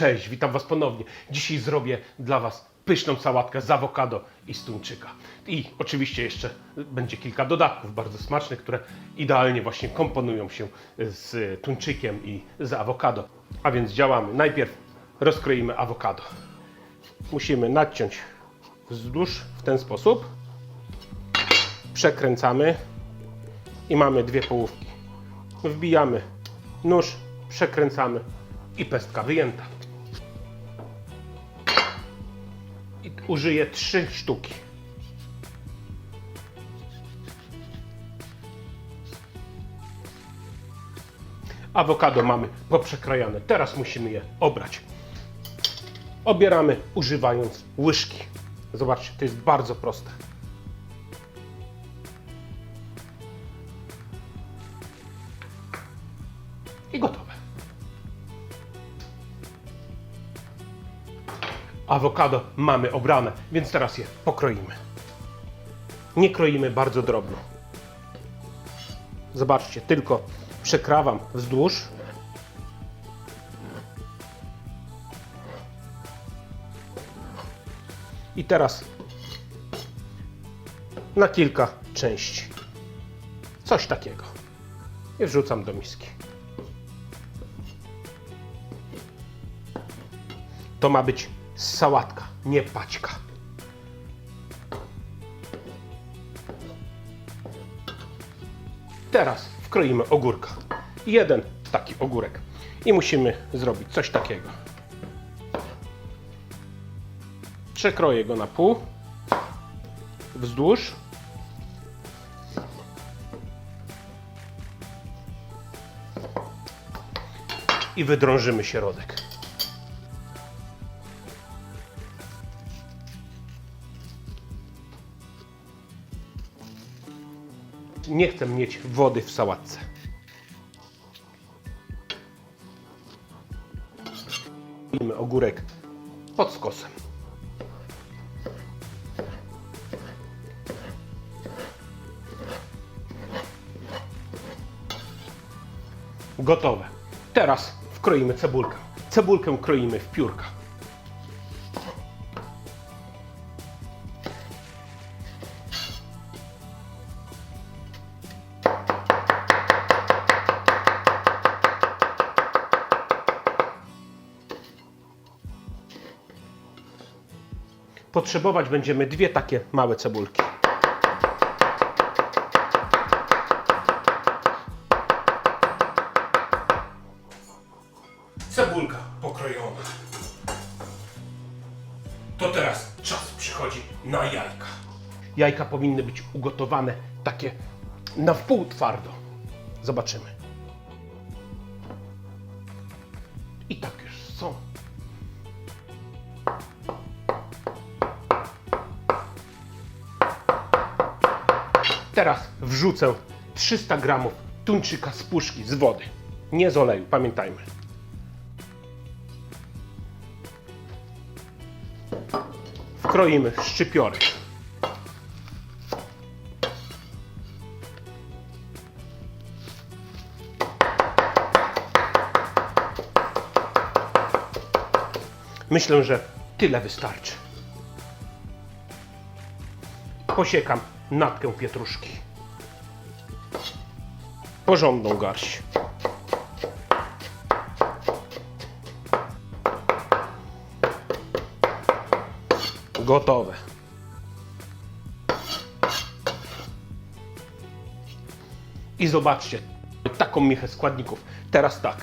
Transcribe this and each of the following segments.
Cześć, witam Was ponownie. Dzisiaj zrobię dla Was pyszną sałatkę z awokado i z tuńczyka. I oczywiście jeszcze będzie kilka dodatków bardzo smacznych, które idealnie właśnie komponują się z tuńczykiem i z awokado. A więc działamy. Najpierw rozkroimy awokado. Musimy nadciąć wzdłuż w ten sposób. Przekręcamy i mamy dwie połówki. Wbijamy nóż, przekręcamy i pestka wyjęta. I użyję trzy sztuki. Awokado mamy poprzekrajane. Teraz musimy je obrać. Obieramy używając łyżki. Zobaczcie, to jest bardzo proste. I gotowe. Awokado mamy obrane, więc teraz je pokroimy. Nie kroimy bardzo drobno. Zobaczcie, tylko przekrawam wzdłuż. I teraz na kilka części. Coś takiego. I wrzucam do miski. To ma być sałatka, nie paćka. Teraz wkroimy ogórka. Jeden taki ogórek. I musimy zrobić coś takiego. Przekroję go na pół. Wzdłuż. I wydrążymy środek. Nie chcę mieć wody w sałatce. Robimy ogórek pod skosem. Gotowe. Teraz wkroimy cebulkę. Cebulkę kroimy w piórka. Potrzebować będziemy dwie takie małe cebulki. Cebulka pokrojona. To teraz czas przychodzi na jajka. Jajka powinny być ugotowane takie na wpół twardo. Zobaczymy. I tak już są. Teraz wrzucę 300 gramów tuńczyka z puszki, z wody. Nie z oleju, pamiętajmy. Wkroimy szczypiorek. Myślę, że tyle wystarczy. Posiekam natkę pietruszki. Porządną garść. Gotowe. I zobaczcie, taką michę składników. Teraz tak.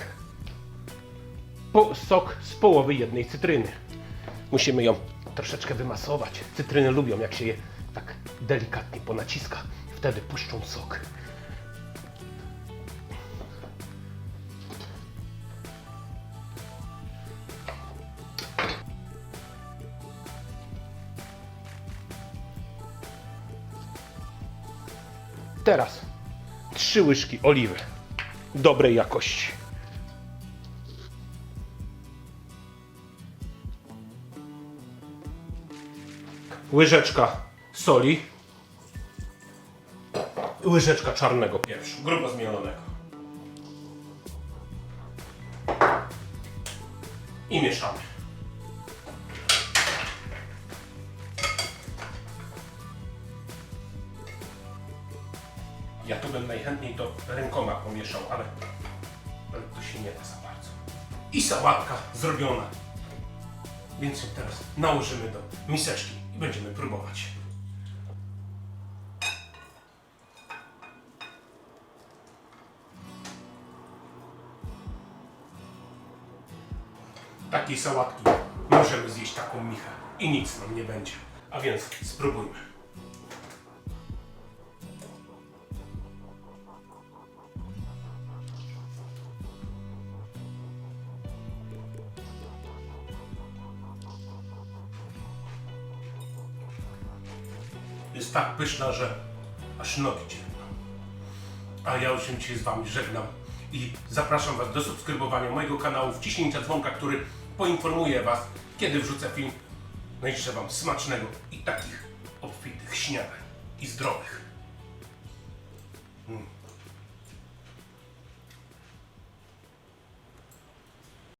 Po, sok z połowy jednej cytryny. Musimy ją troszeczkę wymasować. Cytryny lubią, jak się je delikatnie ponaciska. Wtedy puszczą sok. Teraz trzy łyżki oliwy dobrej jakości. Łyżeczka soli. Łyżeczka czarnego pieprzu, grubo zmielonego. i mieszamy. Ja tu bym najchętniej to rękoma pomieszał, ale, ale to się nie da za bardzo. I sałatka zrobiona. Więc teraz nałożymy do miseczki i będziemy próbować. Takiej sałatki możemy zjeść taką michę i nic nam nie będzie. A więc spróbujmy. Jest tak pyszna, że aż nogi ciepną. A ja już się dzisiaj z Wami żegnam i zapraszam Was do subskrybowania mojego kanału, wciśnięcia dzwonka, który poinformuje Was, kiedy wrzucę film. No i życzę Wam smacznego i takich obfitych śniadań i zdrowych. Mm.